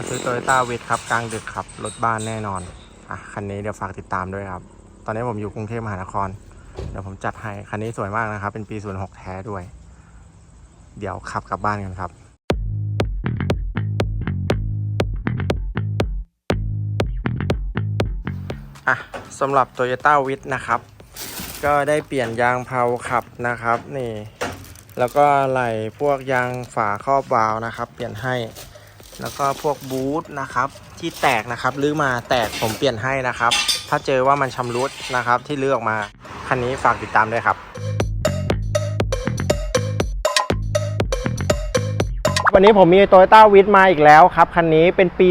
มาซื้อ Toyota w i t ครับกลางดึกครับรถบ้านแน่นอนอะคันนี้เดี๋ยวฝากติดตามด้วยครับ ตอนนี้ผมอยู่กรุงเทพมหานคร เดี๋ยวผมจัดให้ คันนี้สวยมากนะครับ เป็นปี 06 แท้ด้วย เดี๋ยวขับกลับบ้านกันครับอะสำหรับ Toyota w i t นะครับ ก็ได้เปลี่ยนยางเพาขับนะครับนี่ แล้วก็ไหลพวกยางฝาครอบวาล์วนะครับ เปลี่ยนให้ แล้วก็พวกบูทนะครับที่แตกนะครับลื้อมาแตกผมเปลี่ยนให้นะครับ ถ้าเจอว่ามันชำรุดนะครับที่ลื้อออกมาคันนี้ฝากติดตามด้วยครับ วันนี้ผมมีโตโยต้าวิทมาอีกแล้วครับ คันนี้เป็นปี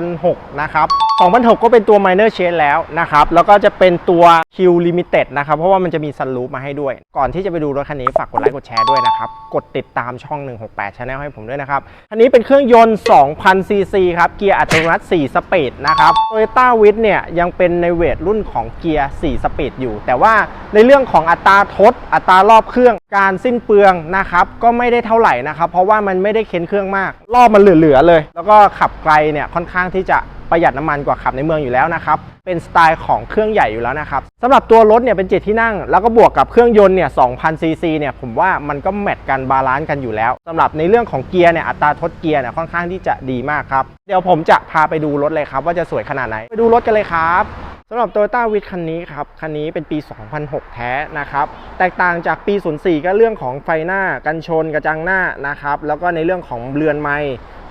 2006 นะครับ 2006 ก็เป็นตัว Minor Change แล้วนะครับ แล้วก็จะเป็นตัว Q Limited นะครับ เพราะว่ามันจะมี Sunroof มาให้ด้วย ก่อนที่จะไปดูรถคันนี้ ฝากกดไลค์กดแชร์ด้วยนะครับ กดติดตามช่อง 168 Channel ให้ผมด้วยนะครับ คันนี้เป็นเครื่องยนต์ 2,000ซีซีครับ เกียร์อัตโนมัติ 4 สปีดนะครับ Toyota w i t เนี่ยยังเป็นในเวทรุ่นของเกียร์ 4 สปีดอยู่ แต่ว่าในเรื่องของอัตราทด อัตรารอบเครื่อง การสิ้นเปลืองนะครับ ก็ไม่ได้เท่าไหร่นะครับ เพราะว่ามันไม่ได้เค้นเครื่องมาก รอบมันเหลือๆเลย แล้วก็ขับไกลเนี่ยค่อนข้างที่จะ ประหยัดน้ำมันกว่าขับในเมืองอยู่แล้วนะครับ เป็นสไตล์ของเครื่องใหญ่อยู่แล้วนะครับสำหรับตัวรถเนี่ยเป็นเจ็ดที่นั่ง แล้วก็บวกกับเครื่องยนต์เนี่ย2,000ซีซีเนี่ยผมว่ามันก็แมทกันบาลานซ์กันอยู่แล้วสำหรับในเรื่องของเกียร์เนี่ยอัตราทดเกียร์เนี่ยค่อนข้างที่จะดีมากครับเดี๋ยวผมจะพาไปดูรถเลยครับว่าจะสวยขนาดไหนไปดูรถกันเลยครับ สำหรับ Toyota w i t คันนี้ครับ คันนี้เป็นปี 2006 แท้นะครับ แตกต่างจากปี 04 ก็เรื่องของไฟหน้า กันชน กระจังหน้านะครับ แล้วก็ในเรื่องของเรือนไม้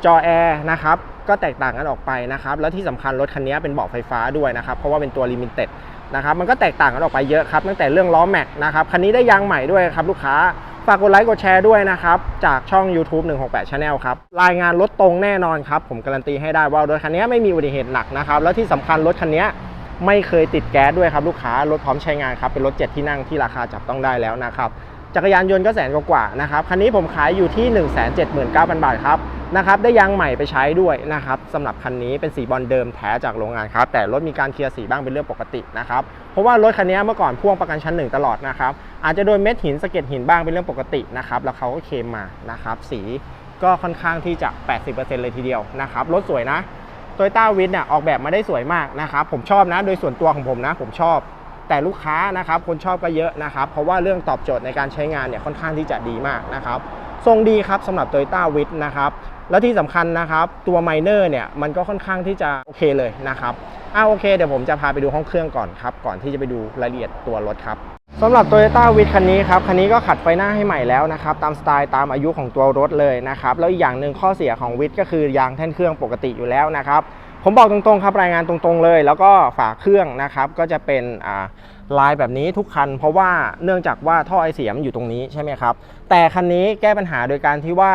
จอแอร์นะครับ ก็แตกต่างกันออกไปนะครับ แล้วที่สำคัญรถคันนี้เป็นเบาะไฟฟ้าด้วยนะครับ เพราะว่าเป็นตัว Limited นะครับ มันก็แตกต่างกันออกไปเยอะครับ ตั้งแต่เรื่องล้อแม็กนะครับ คันนี้ได้ยางใหม่ด้วยครับลูกค้า ฝากกดไลค์กดแชร์ด้วยนะครับ จากช่อง YouTube 168 Channel ครับ รายงานรถตรงแน่นอนครับ ผมการันตีให้ได้ว่ารถคันนี้ไม่มีอุบัติเหตุหนักนะครับ แล้วที่สำคัญรถคันนี้ ไม่เคยติดแก๊สด้วยครับลูกค้ารถพร้อมใช้งานครับเป็นรถ7ที่นั่งที่ราคาจับต้องได้แล้วนะครับจักรยานยนต์ก็แสนกว่านะครับคันนี้ผมขายอยู่ที่ 179,000 บาทครับนะครับได้ยางใหม่ไปใช้ด้วยนะครับสำหรับคันนี้เป็นสีบอลเดิมแท้จากโรงงานครับแต่รถมีการเคลียร์สีบ้างเป็นเรื่องปกตินะครับเพราะว่ารถคันนี้เมื่อก่อนพ่วงประกันชั้นหนึ่งตลอดนะครับอาจจะโดนเม็ดหินสะเก็ดหินบ้างเป็นเรื่องปกตินะครับแล้วเขาก็เคลมมานะครับสีก็ค่อนข้างที่จะ 80%เลยทีเดียวนะครับรถสวยนะ โตโยต้าวิทเนี่ยออกแบบมาได้สวยมากนะครับผมชอบนะโดยส่วนตัวของผมนะ ผมชอบ แต่ลูกค้านะครับคนชอบก็เยอะนะครับ เพราะว่าเรื่องตอบโจทย์ในการใช้งานเนี่ยค่อนข้างที่จะดีมากนะครับทรงดีครับสำหรับ Toyota w i t นะครับแล้วที่สำคัญนะครับตัว Minor เนี่ยมันก็ค่อนข้างที่จะโอเคเลยนะครับอ่าโอเคเดี๋ยวผมจะพาไปดูห้องเครื่องก่อนครับก่อนที่จะไปดูรายละเอียดตัวรถครับ สำหรับ Toyota w i t คันนี้ครับ คันนี้ก็ขัดไฟหน้าให้ใหม่แล้วนะครับ ตามสไตล์ตามอายุของตัวรถเลยนะครับ แล้วอีกอย่างหนึ่งข้อเสียของ w i t ก็คือยางแท่นเครื่องปกติอยู่แล้วนะครับ ผมบอกตรงๆครับรายงานตรงๆเลย แล้วก็ฝาเครื่องนะครับ ก็จะเป็นลายแบบนี้ทุกคัน เพราะว่าเนื่องจากว่าท่อไอเสียมอยู่ตรงนี้ใช่ไหมครับ แต่คันนี้แก้ปัญหาโดยการที่ว่า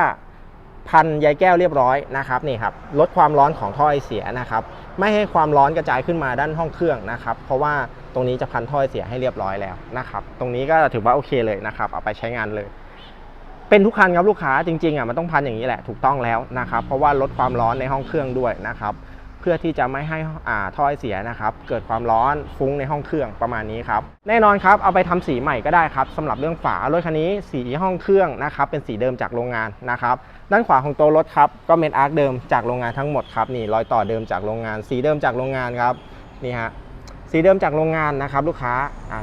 พันใยแก้วเรียบร้อยนะครับนี่ครับลดความร้อนของท่อไอเสียนะครับไม่ให้ความร้อนกระจายขึ้นมาด้านห้องเครื่องนะครับ เพราะว่า ตรงนี้จะพันท่อเสียให้เรียบร้อยแล้วนะครับ ตรงนี้ก็ถือว่าโอเคเลยนะครับ เอาไปใช้งานเลย เป็นทุกคันครับลูกค้าจริงๆอะมันต้องพันอย่างนี้แหละถูกต้องแล้วนะครับ เพราะว่าลดความร้อนในห้องเครื่องด้วยนะครับ เพื่อที่จะไม่ให้อ่าท่อเสียนะครับ เกิดความร้อนฟุ้งในห้องเครื่องประมาณนี้ครับ แน่นอนครับเอาไปทำสีใหม่ก็ได้ครับสำหรับเรื่องฝารถคันนี้สีห้องเครื่องนะครับ เป็นสีเดิมจากโรงงานนะครับด้านขวาของตัวรถครับก็เมนอาร์คเดิมจากโรงงานทั้งหมดครับนี่รอยต่อเดิมจากโรงงาน สีเดิมจากโรงงานครับนี่ฮะ สีเดิมจากโรงงานนะครับลูกค้า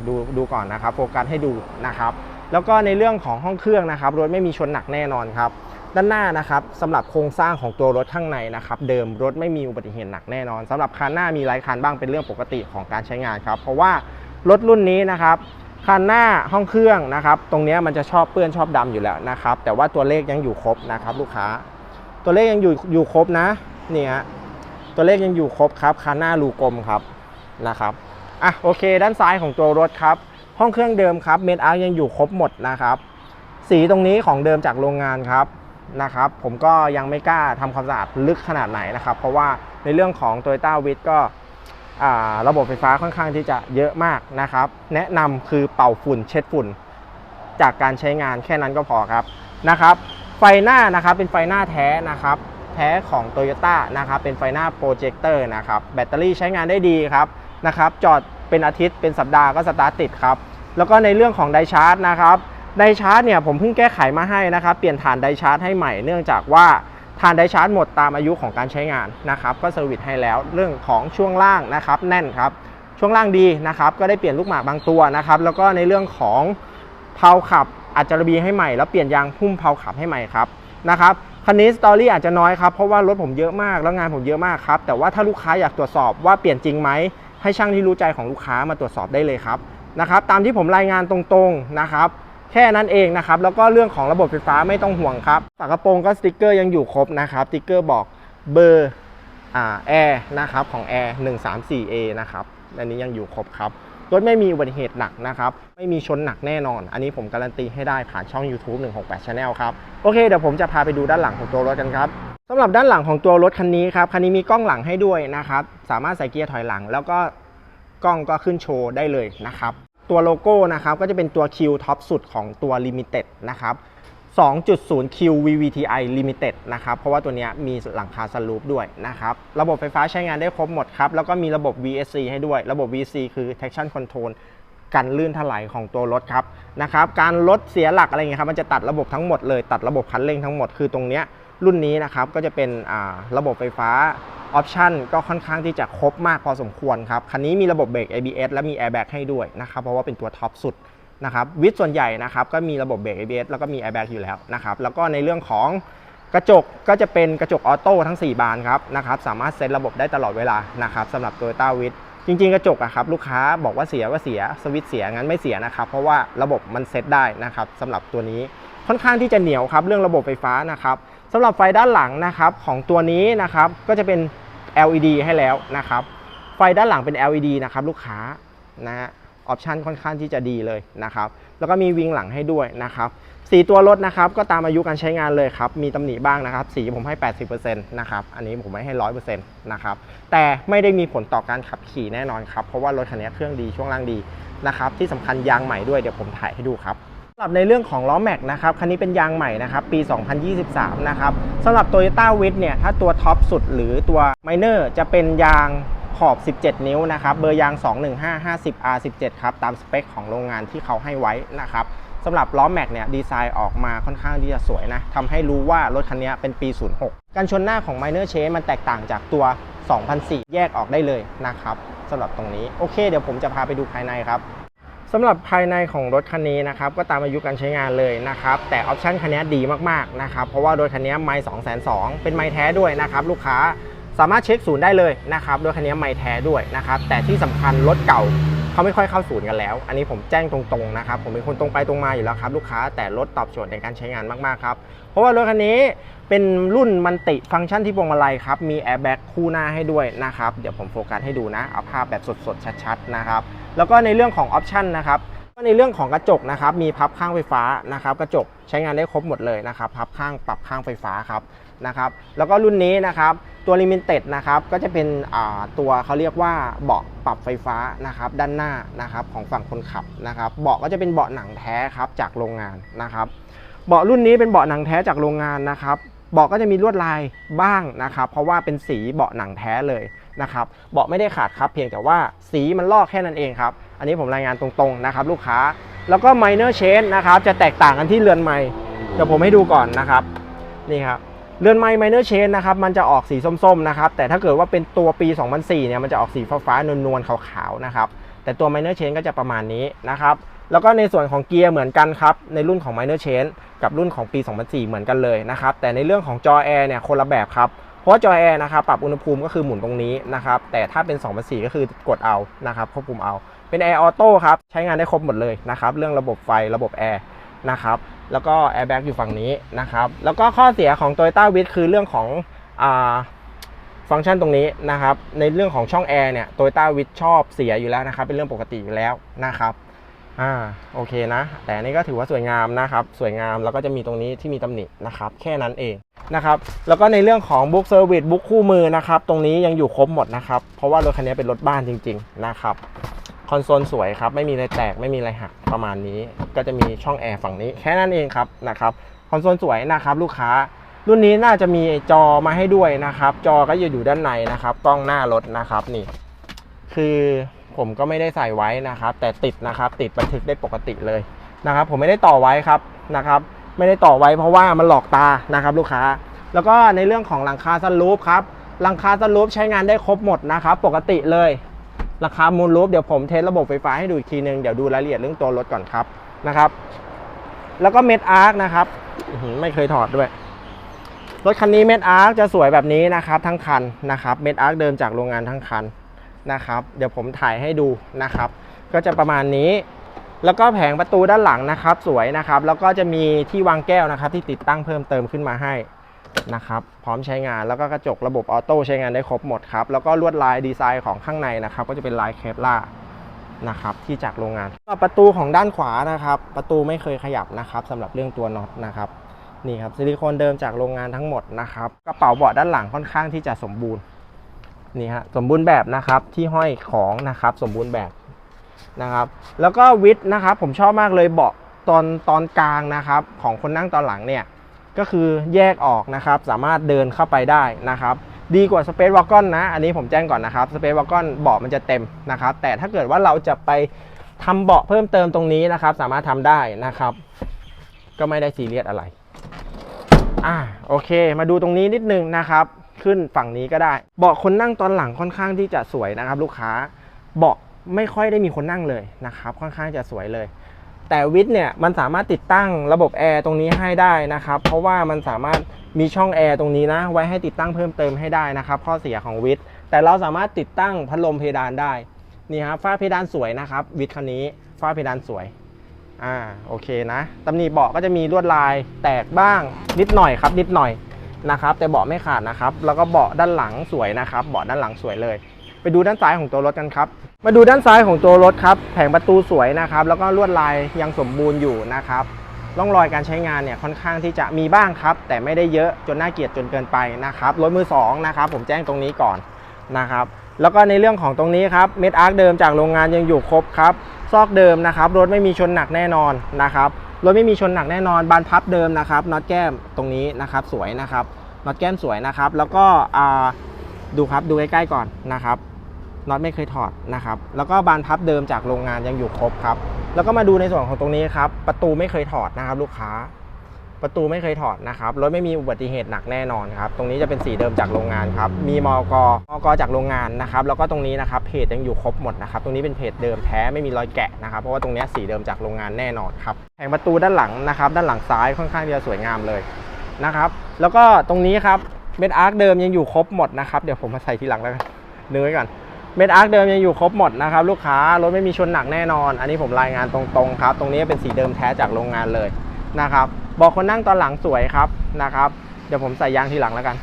ดูดูก่อนนะครับโฟกัสให้ดูนะครับแล้วก็ในเรื่องของห้องเครื่องนะครับรถไม่มีชนหนักแน่นอนครับด้านหน้านะครับสำหรับโครงสร้างของตัวรถข้างในนะครับเดิมรถไม่มีอุบัติเหตุหนักแน่นอนสำหรับคันหน้ามีหลายคันบ้างเป็นเรื่องปกติของการใช้งานครับเพราะว่ารถรุ่นนี้นะครับคันหน้าห้องเครื่องนะครับตรงนี้มันจะชอบเปื้อนชอบดำอยู่แล้วนะครับแต่ว่าตัวเลขยังอยู่ครบนะครับลูกค้า ตัวเลขยังอยู่อยู่ครบนะนี่ฮะตัวเลขยังอยู่ครบครับคันหน้ารูกลมครับ นะครับอะโอเค ด้านซ้ายของตัวรถครับ ห้องเครื่องเดิมครับเมนอาร์ยังอยู่ครบหมดนะครับ สีตรงนี้ของเดิมจากโรงงานครับนะครับ ผมก็ยังไม่กล้าทำความสะอาดลึกขนาดไหนนะครับ เพราะว่าในเรื่องของ Toyota w i t ก็ระบบไฟฟ้าค่อนข้างที่จะเยอะมากนะครับ แนะนำคือเป่าฝุ่นเช็ดฝุ่น จากการใช้งานแค่นั้นก็พอครับนะครับ ไฟหน้านะครับเป็นไฟหน้าแท้นะครับ แท้ของ Toyota นะครับเป็นไฟหน้าโปรเจคเตอร์นะครับ แบตเตอรี่ใช้งานได้ดีครับ นะครับ จอดเป็นอาทิตย์เป็นสัปดาห์ก็สตาร์ทติดครับ แล้วก็ในเรื่องของไดชาร์จนะครับ ไดชาร์จเนี่ยผมเพิ่งแก้ไขมาให้นะครับ เปลี่ยนฐานไดชาร์จให้ใหม่ เนื่องจากว่าฐานไดชาร์จหมดตามอายุของการใช้งานนะครับ ก็เซอร์วิสให้แล้ว เรื่องของช่วงล่างนะครับ แน่นครับ ช่วงล่างดีนะครับ ก็ได้เปลี่ยนลูกหมากบางตัวนะครับ แล้วก็ในเรื่องของเพาขับอาจจะระบีให้ใหม่ แล้วเปลี่ยนยางพุ่มเพาขับให้ใหม่ครับนะครับคันนี้สตอรี่อาจจะน้อยครับ เพราะว่ารถผมเยอะมากแล้วงานผมเยอะมากครับ แต่ว่าถ้าลูกค้าอยากตรวจสอบว่าเปลี่ยนจริงไหม ให้ช่างที่รู้ใจของลูกค้ามาตรวจสอบได้เลยครับนะครับตามที่ผมรายงานตรงๆนะครับ แค่นั้นเองนะครับ แล้วก็เรื่องของระบบไฟฟ้าไม่ต้องห่วงครับฝากระโปรงก็สติกเกอร์ยังอยู่ครบนะครับสติกเกอร์บอกเบอร์อแอร์นะครับของแอร์ 134A นะครับอันนี้ยังอยู่ครบครับรถไม่มีอุบัติเหตุหนักนะครับ ไม่มีชนหนักแน่นอน อันนี้ผมการันตีให้ได้ผ่านช่อง YouTube 168 Channel ครับ โอเค เดี๋ยวผมจะพาไปดูด้านหลังของตัวรถกันครับ สำหรับด้านหลังของตัวรถคันนี้ครับคันนี้มีกล้องหลังให้ด้วยนะครับสามารถใส่เกียร์ถอยหลัง แล้วก็กล้องก็ขึ้นโชว์ได้เลยนะครับตัวโลโก้นะครับก็จะเป็นตัว Q ท็อปสุดของตัว Limited นะครับ 2.0 Q VVTi Limited นะครับ เพราะว่าตัวนี้มีหลังคาสลูปด้วยนะครับ ระบบไฟฟ้าใช้งานได้ครบหมดครับ แล้วก็มีระบบ VSC ให้ด้วย ระบบ VSC คือ traction control กันลื่นถลายของตัวรถครับนะครับ การลดเสียหลักอะไรเงี้ยครับ มันจะตัดระบบทั้งหมดเลย ตัดระบบคันเร่งทั้งหมด คือตรงเนี้ย รุ่นนี้นะครับก็จะเป็นระบบไฟฟ้าออปชันก็ค่อนข้างที่จะครบมากพอสมควรครับคันนี้มีระบบเบรก ABS และมี airbag ให้ด้วยนะครับเพราะว่าเป็นตัวท็อปสุดนะครับวิทย์ส่วนใหญ่นะครับก็มีระบบเบรก ABS แล้วก็มี airbag อยู่แล้วนะครับแล้วก็ในเรื่องของกระจกก็จะเป็นกระจกออโต้ทั้ง 4 บานครับนะครับสามารถเซตระบบได้ตลอดเวลานะครับสำหรับ Toyota w i t จริงๆ กระจกอะครับลูกค้าบอกว่าเสียก็เสียสวิตเสียงั้นไม่เสียนะครับเพราะว่าระบบมันเซตได้นะครับสำหรับตัวนี้ค่อนข้างที่จะเหนียวครับเรื่องระบบไฟฟ้านะครับ สำหรับไฟด้านหลังนะครับของตัวนี้นะครับก็จะเป็น LED ให้แล้วนะครับไฟด้านหลังเป็น LED นะครับลูกค้านะฮะออปชันค่อนข้างที่จะดีเลยนะครับแล้วก็มีวิงหลังให้ด้วยนะครับสีตัวรถนะครับก็ตามอายุการใช้งานเลยครับมีตำหนิบ้างนะครับสีผมให้ 80%นะครับอันนี้ผมไม่ให้ 100%นะครับแต่ไม่ได้มีผลต่อการขับขี่แน่นอนครับเพราะว่ารถคันนี้เครื่องดีช่วงล่างดีนะครับที่สำคัญยางใหม่ด้วยเดี๋ยวผมถ่ายให้ดูครับำหรับในเรื่องของล้อแม็กนะครับคันนี้เป็นยางใหม่นะครับปี 2023 นะครับสำหรับ Toyota w i t เนี่ยถ้าตัวท็อปสุดหรือตัว Minor จะเป็นยางขอบ 17 นิ้วนะครับเบอร์ยาง 21550R17 ครับตามสเปคของโรงงานที่เขาให้ไว้นะครับสำหรับล้อแม็กเนี่ยดีไซน์ออกมาค่อนข้างที่จะสวยนะทำให้รู้ว่ารถคันนี้เป็นปี 06 การชนหน้าของ Minor Change มันแตกต่างจากตัว 2004 แยกออกได้เลยนะครับสำหรับตรงนี้ โอเค เดี๋ยวผมจะพาไปดูภายในครับ สำหรับภายในของรถคันนี้นะครับก็ตามอายุการใช้งานเลยนะครับแต่ออปชันคันนี้ดีมากๆนะครับเพราะว่ารถคันนี้ไม่2 2 0 0 0เป็นไม้แท้ด้วยนะครับลูกค้าสามารถเช็คศูนย์ได้เลยนะครับรถคันนี้ไม่แท้ด้วยนะครับแต่ที่สำคัญรถเก่าเขาไม่ค่อยเข้าศูนย์กันแล้ว อันนี้ผมแจ้งตรงๆนะครับผมเป็นคนตรงไปตรงมาอยู่แล้วครับลูกค้าแต่รถตอบโจทย์ในการใช้งานมากๆครับเพราะว่ารถคันนี้เป็นรุ่นมันติฟังก์ชันที่พวงมาลัยครับมีแอร์แบ็กคู่หน้าให้ด้วยนะครับเดี๋ยวผมโฟกัสให้ดูนะเอาภาพแบบสดๆชัดๆนะครับ แล้วก็ในเรื่องของออปชันนะครับก็ในเรื่องของกระจกนะครับมีพับข้างไฟฟ้านะครับกระจกใช้งานได้ครบหมดเลยนะครับพับข้างปรับข้างไฟฟ้าครับนะครับแล้วก็รุ่นนี้นะครับตัวลิมิเต็ดนะครับก็จะเป็นตัวเขาเรียกว่าเบาะปรับไฟฟ้านะครับด้านหน้านะครับของฝั่งคนขับนะครับเบาะก็จะเป็นเบาะหนังแท้ครับจากโรงงานนะครับเบาะรุ่นนี้เป็นเบาะหนังแท้จากโรงงานนะครับ เบาะก็จะมีลวดลายบ้างนะครับ เพราะว่าเป็นสีเบาะหนังแท้เลยนะครับ เบาะไม่ได้ขาดครับ เพียงแต่ว่าสีมันลอกแค่นั้นเองครับ อันนี้ผมรายงานตรงๆนะครับ ลูกค้า แล้วก็ minor change นะครับ จะแตกต่างกันที่เรือนไม้เดี๋ยวผมให้ดูก่อนนะครับ นี่ครับ เรือนไม้ minor change นะครับ มันจะออกสีส้มๆนะครับ แต่ถ้าเกิดว่าเป็นตัวปี 2004 เนี่ย มันจะออกสีฟ้าๆ นวลๆ ขาวๆ นะครับ แต่ตัว minor change ก็จะประมาณนี้นะครับ แล้วก็ในส่วนของเกียร์เหมือนกันครับ ในรุ่นของ minor change กับรุ่นของปี 2004 เหมือนกันเลยนะครับแต่ในเรื่องของจอแอร์เนี่ยคนละแบบครับเพราะจอแอร์นะครับปรับอุณหภูมิก็คือหมุนตรงนี้นะครับแต่ถ้าเป็น 2004 ก็คือกดเอานะครับควบคุมเอาเป็นแอร์ออโต้ครับใช้งานได้ครบหมดเลยนะครับเรื่องระบบไฟระบบแอร์นะครับแล้วก็แอร์แบ็กอยู่ฝั่งนี้นะครับแล้วก็ข้อเสียของ Toyota w i t คือเรื่องของอฟังก์ชันตรงนี้นะครับในเรื่องของช่องแอร์เนี่ย Toyota w i t ชอบเสียอยู่แล้วนะครับเป็นเรื่องปกติอยู่แล้วนะครับ อ่าโอเคนะ แต่อันนี้ก็ถือว่าสวยงามนะครับ สวยงามแล้วก็จะมีตรงนี้ที่มีตำหนินะครับ แค่นั้นเองนะครับ แล้วก็ในเรื่องของบุ๊กเซอร์วิสบุ๊กคู่มือนะครับ ตรงนี้ยังอยู่ครบหมดนะครับ เพราะว่ารถคันนี้เป็นรถบ้านจริง ๆ นะครับคอนโซลสวยครับ ไม่มีอะไรแตกไม่มีอะไรหักประมาณนี้ ก็จะมีช่องแอร์ฝั่งนี้แค่นั้นเองครับนะครับคอนโซลสวยนะครับ ลูกค้า รุ่นนี้น่าจะมีจอมาให้ด้วยนะครับ จอก็จะอยู่ด้านในนะครับกล้องหน้ารถนะครับนี่ คือ ผมก็ไม่ได้ใส่ไว้นะครับ แต่ติดนะครับ ติดบันทึกได้ปกติเลยนะครับ ผมไม่ได้ต่อไว้ครับนะครับ ไม่ได้ต่อไว้เพราะว่ามันหลอกตานะครับลูกค้า แล้วก็ในเรื่องของหลังคาสลูปครับหลังคาสลูปใช้งานได้ครบหมดนะครับ ปกติเลยราคามูลรูปเดี๋ยวผมเทสระบบไฟฟ้าให้ดูอีกทีนึงเดี๋ยวดูรายละเอียดเรื่องตัวรถก่อนครับนะครับ แล้วก็เม็ดอาร์คนะครับไม่เคยถอดด้วยรถคันนี้เม็ดอาร์คจะสวยแบบนี้นะครับ ทั้งคันนะครับ เม็ดอาร์คเดิมจากโรงงานทั้งคัน นะครับ เดี๋ยวผมถ่ายให้ดูนะครับ ก็จะประมาณนี้ แล้วก็แผงประตูด้านหลังนะครับ สวยนะครับ แล้วก็จะมีที่วางแก้วนะครับ ที่ติดตั้งเพิ่มเติมขึ้นมาให้นะครับ พร้อมใช้งานแล้วก็กระจกระบบออโต้ใช้งานได้ครบหมดครับ แล้วก็ลวดลายดีไซน์ของข้างในนะครับ ก็จะเป็นลายเคปล่านะครับที่จากโรงงานประตูของด้านขวานะครับ ประตูไม่เคยขยับนะครับสำหรับเรื่องตัวน็อตนะครับนี่ครับซิลิโคนเดิมจากโรงงานทั้งหมดนะครับกระเป๋าเบาะด้านหลังค่อนข้างที่จะสมบูรณ์ นี่ฮะสมบูรณ์แบบนะครับที่ห้อยของนะครับสมบูรณ์แบบนะครับ แล้วก็วิดนะครับผมชอบมากเลยเบาะตอนตอนกลางนะครับของคนนั่งตอนหลังเนี่ยก็คือแยกออกนะครับสามารถเดินเข้าไปได้นะครับ ดีกว่า Space Wagon นะอันนี้ผมแจ้งก่อนนะครับ Space Wagon เบาะมันจะเต็มนะครับ แต่ถ้าเกิดว่าเราจะไปทำเบาะเพิ่มเติมตรงนี้นะครับ สามารถทำได้นะครับ ก็ไม่ได้ซีเรียสอะไรอ่าโอเค มาดูตรงนี้นิดนึงนะครับ ขึ้นฝั่งนี้ก็ได้ เบาะคนนั่งตอนหลังค่อนข้างที่จะสวยนะครับ ลูกค้าเบาะไม่ค่อยได้มีคนนั่งเลยนะครับ ค่อนข้างจะสวยเลย แต่วิทเนี่ยมันสามารถติดตั้งระบบแอร์ตรงนี้ให้ได้นะครับ เพราะว่ามันสามารถมีช่องแอร์ตรงนี้นะ ไว้ให้ติดตั้งเพิ่มเติมให้ได้นะครับ ข้อเสียของวิทแต่เราสามารถติดตั้งพัดลมเพดานได้นี่ครับฝ้าเพดานสวยนะครับวิทคันนี้ฝ้าเพดานสวยอ่าโอเคนะตำหนิเบาะก็จะมีลวดลายแตกบ้างนิดหน่อยครับนิดหน่อย นะครับแต่เบาะไม่ขาดนะครับ แล้วก็เบาะด้านหลังสวยนะครับเบาะด้านหลังสวยเลย ไปดูด้านซ้ายของตัวรถกันครับ มาดูด้านซ้ายของตัวรถครับแผงประตูสวยนะครับ แล้วก็ลวดลายยังสมบูรณ์อยู่นะครับร่องรอยการใช้งานเนี่ยค่อนข้างที่จะมีบ้างครับ แต่ไม่ได้เยอะจนน่าเกลียดจนเกินไปนะครับรถมือสองนะครับผมแจ้งตรงนี้ก่อนนะครับ แล้วก็ในเรื่องของตรงนี้ครับเม็ดอาร์คเดิมจากโรงงานยังอยู่ครบครับซอกเดิมนะครับรถไม่มีชนหนักแน่นอนนะครับ รถไม่มีชนหนักแน่นอนบานพับเดิมนะครับน็อตแก้มตรงนี้นะครับสวยนะครับน็อตแก้มสวยนะครับ แล้วก็ดูครับดูใกล้ๆก่อนนะครับน็อตไม่เคยถอดนะครับ แล้วก็บานพับเดิมจากโรงงานยังอยู่ครบครับ แล้วก็มาดูในส่วนของตรงนี้ครับ ประตูไม่เคยถอดนะครับ ลูกค้า ประตูไม่เคยถอดนะครับรถไม่มีอุบัติเหตุหนักแน่นอนครับตรงนี้จะเป็นสีเดิมจากโรงงานครับมีมอกมอกจากโรงงานนะครับแล้วก็ตรงนี้นะครับเพจยังอยู่ครบหมดนะครับตรงนี้เป็นเพจเดิมแท้ไม่มีรอยแกะนะครับเพราะว่าตรงนี้สีเดิมจากโรงงานแน่นอนครับแผงประตูด้านหลังนะครับด้านหลังซ้ายค่อนข้างที่จะสวยงามเลยนะครับแล้วก็ตรงนี้ครับเม็ดอาร์คเดิมยังอยู่ครบหมดนะครับเดี๋ยวผมมาใส่ทีหลังแล้วกันนึกไว้ก่อนเม็ดอาร์คเดิมยังอยู่ครบหมดนะครับลูกค้ารถไม่มีชนหนักแน่นอน อันนี้ผมรายงานตรงๆครับ ตรงนี้เป็นสีเดิมแท้จากโรงงานเลยนะครับ บอกคนนั่งตอนหลังสวยครับนะครับ เดี๋ยวผมใส่ยางทีหลังแล้วกัน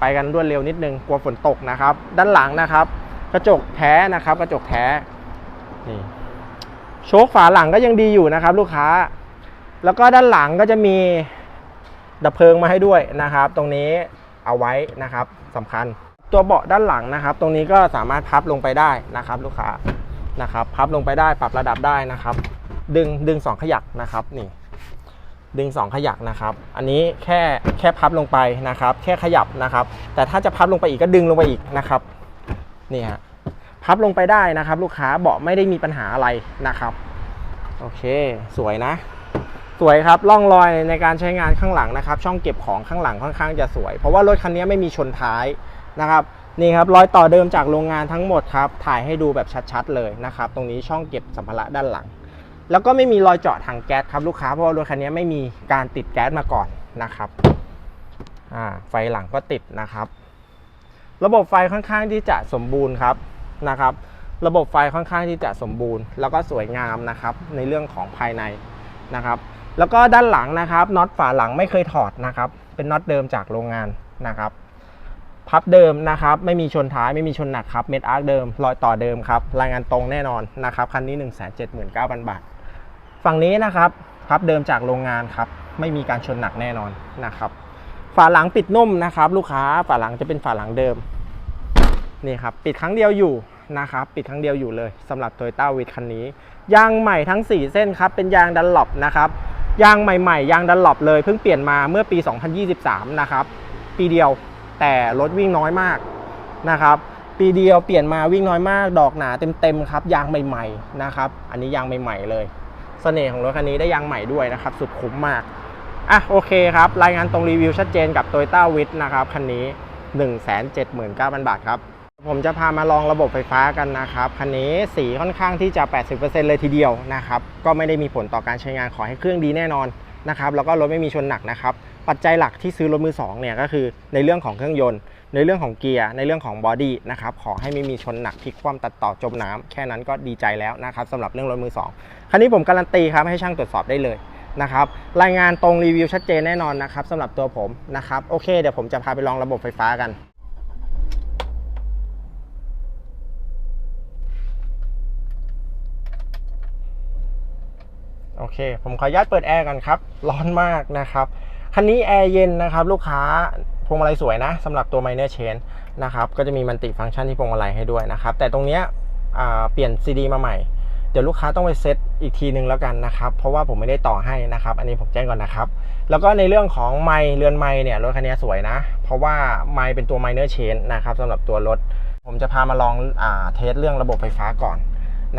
ไปกันรวดเร็วนิดนึงกลัวฝนตกนะครับ ด้านหลังนะครับ กระจกแท้นะครับ กระจกแท้นี่โชคฝาหลังก็ยังดีอยู่นะครับ ลูกค้า แล้วก็ด้านหลังก็จะมีดับเพลิงมาให้ด้วยนะครับ ตรงนี้เอาไว้นะครับสำคัญ ตัวเบาะด้านหลังนะครับ ตรงนี้ก็สามารถพับลงไปได้นะครับ ลูกค้านะครับ พับลงไปได้ปรับระดับได้นะครับ ดึงดึงสองขยักนะครับนี่ ดึงสองขยักนะครับ อันนี้แค่แค่พับลงไปนะครับ แค่ขยับนะครับ แต่ถ้าจะพับลงไปอีกก็ดึงลงไปอีกนะครับนี่ฮะพับลงไปได้นะครับ ลูกค้าเบาะไม่ได้มีปัญหาอะไรนะครับโอเค สวยนะ สวยครับร่องรอยในการใช้งานข้างหลังนะครับ ช่องเก็บของข้างหลังค่อนข้างจะสวย เพราะว่ารถคันนี้ไม่มีชนท้ายนะครับนี่ครับรอยต่อเดิมจากโรงงานทั้งหมดครับถ่ายให้ดูแบบชัดๆเลยนะครับ ตรงนี้ช่องเก็บสัมภาระด้านหลัง แล้วก็ไม่มีรอยเจาะถังแก๊สครับลูกค้าเพราะว่ารถคันนี้ไม่มีการติดแก๊สมาก่อนนะครับไฟหลังก็ติดนะครับ ระบบไฟค่อนข้างที่จะสมบูรณ์ครับนะครับ ระบบไฟค่อนข้างที่จะสมบูรณ์ แล้วก็สวยงามนะครับในเรื่องของภายในนะครับ แล้วก็ด้านหลังนะครับน็อตฝาหลังไม่เคยถอดนะครับ เป็นน็อตเดิมจากโรงงานนะครับพับเดิมนะครับ ไม่มีชนท้ายไม่มีชนหนักครับเม็ดอาร์คเดิมรอยต่อเดิมครับ รายงานตรงแน่นอนนะครับ คันนี้ 1 7 9 0 0 0 บาท ฝั่งนี้นะครับพับเดิมจากโรงงานครับไม่มีการชนหนักแน่นอนนะครับฝาหลังปิดนุ่มนะครับ ลูกค้าฝาหลังจะเป็นฝาหลังเดิมนี่ครับปิดครั้งเดียวอยู่นะครับปิดครั้งเดียวอยู่เลยสำหรับ Toyota w i t คันนี้ ยางใหม่ทั้ง 4 เส้นครับเป็นยางดันหลบนะครับยางใหม่ๆ ยางดันหลบเลยเพิ่งเปลี่ยนมาเมื่อปี 2023 นะครับปีเดียวแต่รถวิ่งน้อยมากนะครับปีเดียวเปลี่ยนมาวิ่งน้อยมาก ดอกหนาเต็มๆครับยางใหม่ๆนะครับอันนี้ยางใหม่ๆเลย เสน่ห์ของรถคันนี้ได้ยางใหม่ด้วยนะครับ สุดคุ้มมากอะโอเคครับ รายงานตรงรีวิวชัดเจนกับ Toyota w i t นะครับ คันนี้ 179,000 บาทครับ ผมจะพามาลองระบบไฟฟ้ากันนะครับ คันนี้สีค่อนข้างที่จะ 80%เลยทีเดียวนะครับ ก็ไม่ได้มีผลต่อการใช้งานขอให้เครื่องดีแน่นอนนะครับแล้วก็รถไม่มีชนหนักนะครับ ปัจจัยหลักที่ซื้อรถมือสองเนี่ยก็คือในเรื่องของเครื่องยนต์ ในเรื่องของเกียร์ในเรื่องของบอดี้นะครับขอให้ไม่มีชนหนักพลิกคว่ำตัดต่อจมน้ำแค่นั้นก็ดีใจแล้วนะครับสำหรับเรื่องรถมือสองคันนี้ผมการันตีครับให้ช่างตรวจสอบได้เลยนะครับรายงานตรงรีวิวชัดเจนแน่นอนนะครับสำหรับตัวผมนะครับโอเคเดี๋ยวผมจะพาไปลองระบบไฟฟ้ากันโอเค ผมขออนุญาตเปิดแอร์กันครับ ร้อนมากนะครับ คันนี้แอร์เย็นนะครับ ลูกค้า วงมาลัยสวยนะสำหรับตัว Minor Chain นะครับก็จะมีมันติฟังก์ชันที่พวงมาลัยให้ด้วยนะครับแต่ตรงเนี้ยเปลี่ยน CD มาใหม่ เดี๋ยวลูกค้าต้องไปเซตอีกทีนึงแล้วกันนะครับเพราะว่าผมไม่ได้ต่อให้นะครับ อันนี้ผมแจ้งก่อนนะครับ แล้วก็ในเรื่องของไมเรือนไมเนี่ยรถคันนี้สวยนะ เพราะว่าไมเป็นตัว Minor Chain นะครับสำหรับตัวรถ ผมจะพามาลองอเทสเรื่องระบบไฟฟ้าก่อน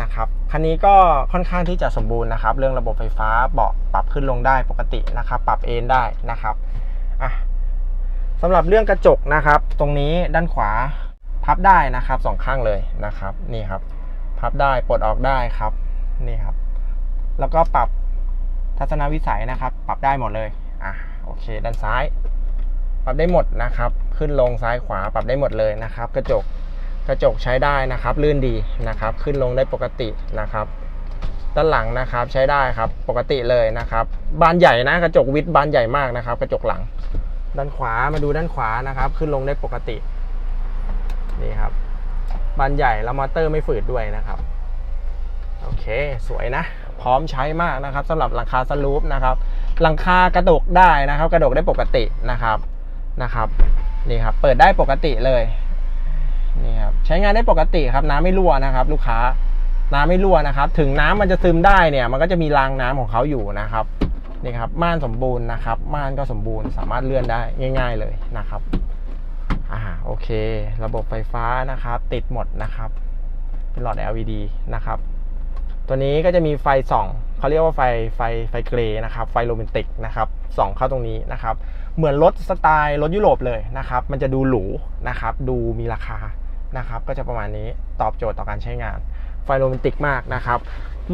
นะครับคันนี้ก็ค่อนข้างที่จะสมบูรณ์นะครับ เรื่องระบบไฟฟ้าเบาะปรับขึ้นลงได้ปกตินะครับ ปรับเอนได้นะครับอะ สำหรับเรื่องกระจกนะครับ ตรงนี้ด้านขวาพับได้นะครับสองข้างเลยนะครับนี่ครับ พับได้ปลดออกได้ครับนี่ครับ แล้วก็ปรับทัศนวิสัยนะครับ ปรับได้หมดเลยอะโอเค ด้านซ้าย ปรับได้หมดนะครับ ขึ้นลงซ้ายขวาปรับได้หมดเลยนะครับ กระจกกระจกใช้ได้นะครับ ลื่นดีนะครับ ขึ้นลงได้ปกตินะครับ ด้านหลังนะครับใช้ได้ครับปกติเลยนะครับ บานใหญ่นะกระจกวิดบานใหญ่มากนะครับ กระจกหลัง ด้านขวามาดูด้านขวานะครับ ขึ้นลงได้ปกตินี่ครับบานใหญ่แล้วมอเตอร์ไม่ฝืดด้วยนะครับโอเคสวยนะ พร้อมใช้มากนะครับสำหรับหลังคาสลูปนะครับหลังคากระดกได้นะครับ กระดกได้ปกตินะครับนะครับนี่ครับเปิดได้ปกติเลยนี่ครับใช้งานได้ปกติครับน้ำไม่รั่วนะครับ ลูกค้าน้ำไม่รั่วนะครับ ถึงน้ำมันจะซึมได้เนี่ย มันก็จะมีรางน้ำของเขาอยู่นะครับ นี่ครับม่านสมบูรณ์นะครับ ม่านก็สมบูรณ์สามารถเลื่อนได้ง่าย ๆเลยนะครับอ่าโอเค ระบบไฟฟ้านะครับ ติดหมดนะครับ เป็นหลอด LED นะครับ ตัวนี้ก็จะมีไฟส่องเขาเรียกว่าไฟไฟไฟเกรย์นะครับ ไฟโรแมนติกนะครับส่องเข้าตรงนี้นะครับ เหมือนรถสไตล์รถยุโรปเลยนะครับ มันจะดูหรูนะครับ ดูมีราคานะครับ ก็จะประมาณนี้ตอบโจทย์ต่อการใช้งาน ไฟโรแมนติกมากนะครับ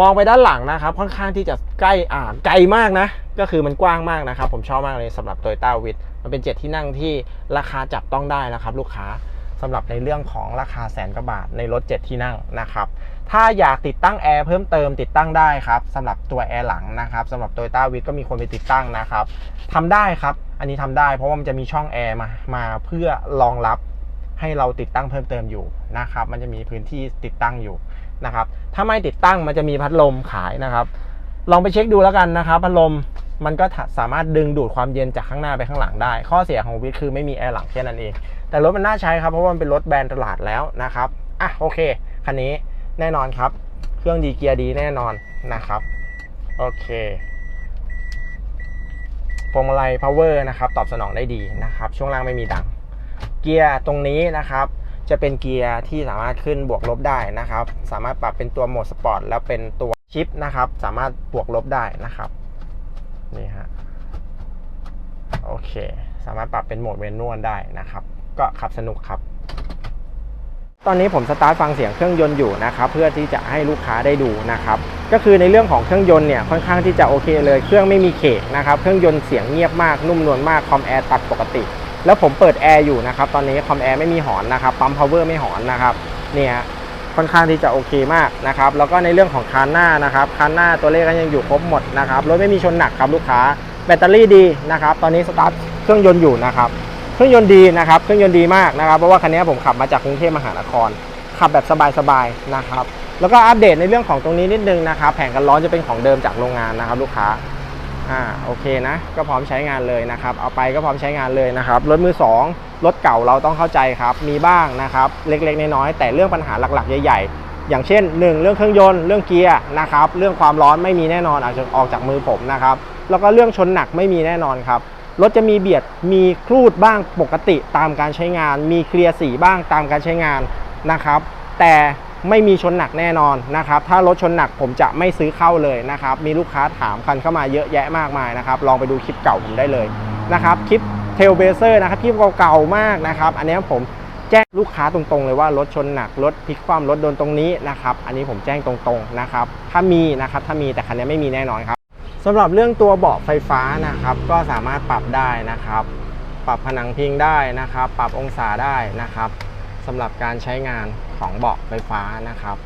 มองไปด้านหลังนะครับ ค่อนข้างที่จะใกล้อ่าไกลมากนะ ก็คือมันกว้างมากนะครับ ผมชอบมากเลยสำหรับ Toyota w i t มันเป็นเจ็ดที่นั่งที่ราคาจับต้องได้นะครับ ลูกค้าสำหรับในเรื่องของราคาแสนกว่าบาทในรถ 7 ที่นั่งนะครับ ถ้าอยากติดตั้งแอร์เพิ่มเติมติดตั้งได้ครับสำหรับตัวแอร์หลังนะครับสำหรับ Toyota w i t ก็มีคนไปติดตั้งนะครับทำได้ครับ อันนี้ทำได้เพราะว่ามันจะมีช่องแอร์มามาเพื่อรองรับให้เราติดตั้งเพิ่มเติมอยู่นะครับ มันจะมีพื้นที่ติดตั้งอยู่ นะครับ ถ้าไม่ติดตั้งมันจะมีพัดลมขายนะครับ ลองไปเช็คดูแล้วกันนะครับพัดลมมันก็สามารถดึงดูดความเย็นจากข้างหน้าไปข้างหลังได้ ข้อเสียของวิทคือไม่มีแอร์หลังแค่นั้นเอง แต่รถมันน่าใช้ครับเพราะว่ามันเป็นรถแบรนด์ตลาดแล้วนะครับอะโอเคคันนี้แน่นอนครับ เครื่องดีเกียร์ดีแน่นอนนะครับโอเคพวงมาลัย power นะครับ ตอบสนองได้ดีนะครับ ช่วงล่างไม่มีดัง เกียร์ตรงนี้นะครับ จะเป็นเกียร์ที่สามารถขึ้นบวกลบได้นะครับ สามารถปรับเป็นตัวโหมดสปอร์ตแล้วเป็นตัวชิปนะครับ สามารถบวกลบได้นะครับนี่ฮะโอเค สามารถปรับเป็นโหมดเมนนวลได้นะครับ ก็ขับสนุกครับ ตอนนี้ผมสตาร์ทฟังเสียงเครื่องยนต์อยู่นะครับ เพื่อที่จะให้ลูกค้าได้ดูนะครับ ก็คือในเรื่องของเครื่องยนต์เนี่ยค่อนข้างที่จะโอเคเลย เครื่องไม่มีเขกนะครับ เครื่องยนต์เสียงเงียบมากนุ่มนวลมากคอมแอร์ตัดปกติ แล้วผมเปิดแอร์อยู่นะครับตอนนี้คอมแอร์ไม่มีหอนนะครับปั๊มพาวเวอร์ไม่หอนนะครับเนี่ยค่อนข้างที่จะโอเคมากนะครับแล้วก็ในเรื่องของคานหน้านะครับคานหน้าตัวเลขก็ยังอยู่ครบหมดนะครับรถไม่มีชนหนักครับลูกค้าแบตเตอรี่ดีนะครับตอนนี้สตาร์ทเครื่องยนต์อยู่นะครับเครื่องยนต์ดีนะครับเครื่องยนต์ดีมากนะครับเพราะว่าคันนี้ผมขับมาจากกรุงเทพมหานคร ขับแบบสบายๆนะครับแล้วก็อัปเดตในเรื่องของตรงนี้นิดนึงนะครับแผงกันร้อนจะเป็นของเดิมจากโรงงานนะครับลูกค้า อ่าโอเคนะ ก็พร้อมใช้งานเลยนะครับ เอาไปก็พร้อมใช้งานเลยนะครับรถมือ 2 รถเก่าเราต้องเข้าใจครับ มีบ้างนะครับ เล็กๆน้อยๆแต่เรื่องปัญหาหลักๆ ใหญ่ๆ อย่างเช่น 1 เรื่องเครื่องยนต์เรื่องเกียร์นะครับ เรื่องความร้อนไม่มีแน่นอนอาจจะออกจากมือผมนะครับ แล้วก็เรื่องชนหนักไม่มีแน่นอนครับรถจะมีเบียดมีครูดบ้างปกติตามการใช้งาน มีเคลียร์สีบ้างตามการใช้งานนะครับ แต่ ไม่มีชนหนักแน่นอนนะครับถ้ารถชนหนักผมจะไม่ซื้อเข้าเลยนะครับมีลูกค้าถามกันเข้ามาเยอะแยะมากมายนะครับลองไปดูคลิปเก่าผมได้เลยนะครับคลิปเทลเบเซอร์นะครับคลิปเก่าๆมากนะครับอันนี้ผมแจ้งลูกค้าตรงๆเลยว่ารถชนหนักรถพลิกคว่ำรถโดนตรงนี้นะครับอันนี้ผมแจ้งตรงๆนะครับถ้ามีนะครับถ้ามีแต่คันนี้ไม่มีแน่นอนครับสำหรับเรื่องตัวเบาะไฟฟ้านะครับก็สามารถปรับได้นะครับ ปรับผนังพิงได้นะครับ ปรับองศาได้นะครับสำหรับการใช้งาน ของเบาะไฟฟ้านะครับ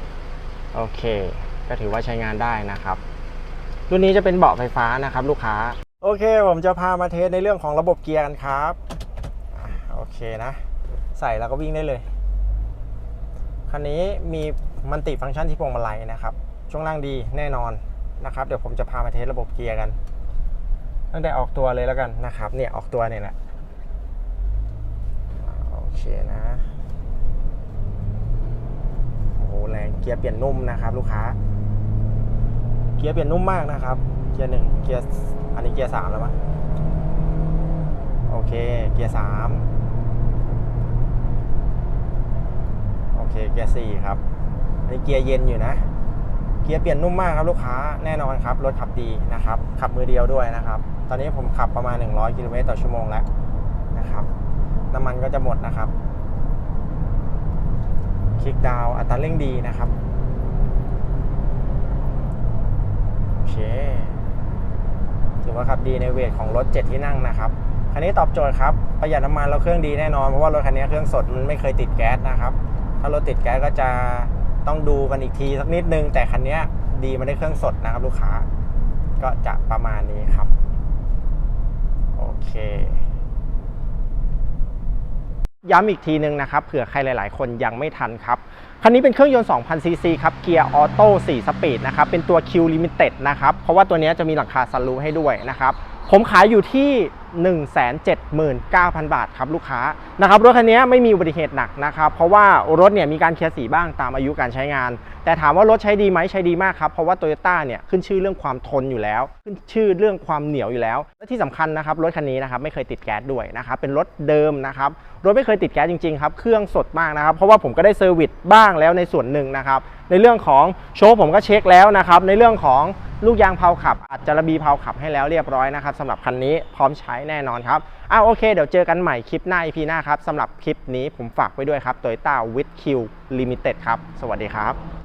โอเค ก็ถือว่าใช้งานได้นะครับ รุ่นนี้จะเป็นเบาะไฟฟ้านะครับลูกค้า โอเค ผมจะพามาเทสในเรื่องของระบบเกียร์กันครับโอเคนะ ใส่แล้วก็วิ่งได้เลยคันนี้มีมันติฟังก์ชันที่พวงมาลัยนะครับ ช่วงล่างดีแน่นอนนะครับ เดี๋ยวผมจะพามาเทสระบบเกียร์กัน ตั้งแต่ออกตัวเลยแล้วกันนะครับ เนี่ยออกตัวเนี่ยแหละโอเคนะ หแรงเกียร์เปลี่ยนนุ่มนะครับ ลูกค้า เกียร์เปลี่ยนนุ่มมากนะครับ เกียร์หนึ่งเกียร์อันนี้เกียร์สามแล้วมั้งโอเค เกียร์สามโอเค เกียร์สี่ครับอันนี้เกียร์เย็นอยู่นะ เกียร์เปลี่ยนนุ่มมากครับลูกค้าแน่นอนครับ รถขับดีนะครับ ขับมือเดียวด้วยนะครับ ตอนนี้ผมขับประมาณ 100กิโลเมตรต่อชั่วโมงแล้วนะครับ น้ำมันก็จะหมดนะครับ คลิกดาวอัตราเร่งดีนะครับโอเคถือว่าขับดีในเวทของรถ 7 ที่นั่งนะครับคันนี้ตอบโจทย์ครับประหยัดน้ำมันแล้วเครื่องดีแน่นอนเพราะว่ารถคันนี้เครื่องสดมันไม่เคยติดแก๊สนะครับ ถ้ารถติดแก๊สก็จะต้องดูกันอีกทีสักนิดนึง แต่คันนี้ดีมาได้เครื่องสดนะครับลูกค้า ก็จะประมาณนี้ครับ โอเค ย้ำอีกทีนึงนะครับเผื่อใครหลาย ๆ คนยังไม่ทันครับคันนี้เป็นเครื่องยนต์ 2,000 ซีซีครับเกียร์ออโต้4สปีดนะครับเป็นตัว Q Limited นะครับเพราะว่าตัวนี้จะมีหลังคาซันรูให้ด้วยนะครับผมขายอยู่ที่ 179,000 บาทครับลูกค้านะครับรถคันนี้ไม่มีอุบัติเหตุหนักนะครับเพราะว่ารถเนี่ยมีการเคลียร์สีบ้างตามอายุการใช้งาน แต่ถามว่ารถใช้ดีไหมใช้ดีมากครับเพราะว่า t o y ยต้เนี่ยขึ้นชื่อเรื่องความทนอยู่แล้ว ขึ้นชื่อเรื่องความเหนียวอยู่แล้ว และที่สำคัญนะครับรถคันนี้นะครับไม่เคยติดแก๊สด้วยนะครับเป็นรถเดิมนะครับรถไม่เคยติดแก๊สจริงๆครับเครื่องสดมากนะครับเพราะว่าผมก็ได้เซอร์วิสบ้างแล้วในส่วนหนึ่งนะครับในเรื่องของโชว์ผมก็เช็คแล้วนะครับในเรื่องของลูกยางเพาขับอัดจระบีเพาขับให้แล้วเรียบร้อยนะครับสำหรับคันนี้พร้อมใช้แน่นอนครับอ้าวโอเค เดี๋ยวเจอกันใหม่คลิปหน้า EP หน้าครับสำหรับคลิปนี้ผมฝากไว้ด้วยครับ Toyota with Q Limited ครับ สวัสดีครับ